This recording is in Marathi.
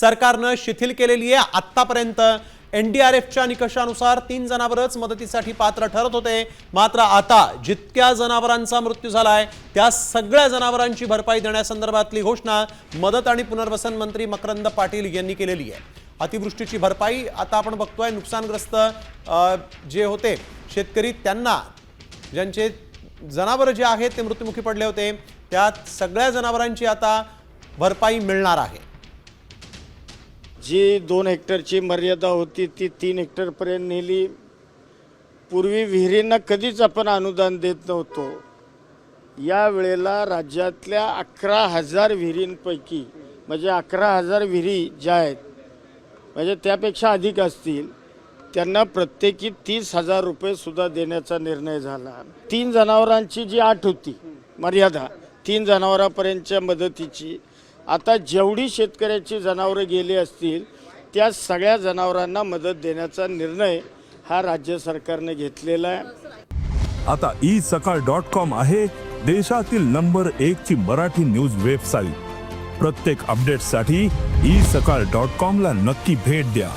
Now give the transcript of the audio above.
सरकारनं शिथिल केलेली आहे. आत्तापर्यंत एन डी आर एफच्या निकषानुसार तीन जनावरच मदतीसाठी पात्र ठरत होते. मात्र आता जितक्या जनावरांचा मृत्यू झालाय त्या सगळ्या जनावरांची भरपाई देण्यासंदर्भातली घोषणा मदत आणि पुनर्वसन मंत्री मकरंद पाटील यांनी केलेली आहे. अतिवृष्टीची भरपाई आता आपण बघतोय. नुकसानग्रस्त जे होते शेतकरी त्यांना ज्यांचे जनावरं जे आहेत ते मृत्युमुखी पडले होते. त्यात सगळ्या जनावरांची आता भरपाई मिळणार आहे. जी दोन हेक्टरची मर्यादा होती ती तीन हेक्टरपर्यंत नेली. पूर्वी विहिरींना कधीच आपण अनुदान देत नव्हतो. या वेळेला राज्यातल्या अकरा हजार विहिरींपैकी म्हणजे अकरा हजार विहिरी ज्या आहेत म्हणजे त्यापेक्षा अधिक असतील त्यांना प्रत्येकी तीस हजार रुपयेसुद्धा देण्याचा निर्णय झाला. तीन जनावरांची जी आठ होती मर्यादा तीन जनावरांपर्यंतच्या मदतीची आता जेवढी शेतकऱ्याची जनावरं गेली असतील त्या सगळ्या जनावरांना मदत देण्याचा निर्णय हा राज्य सरकारने घेतलेला आहे. आता ई सकाळ डॉट कॉम आहे देशातील नंबर एक ची मराठी न्यूज वेबसाईट. प्रत्येक अपडेटसाठी ई सकाळ डॉट कॉम ला नक्की भेट द्या.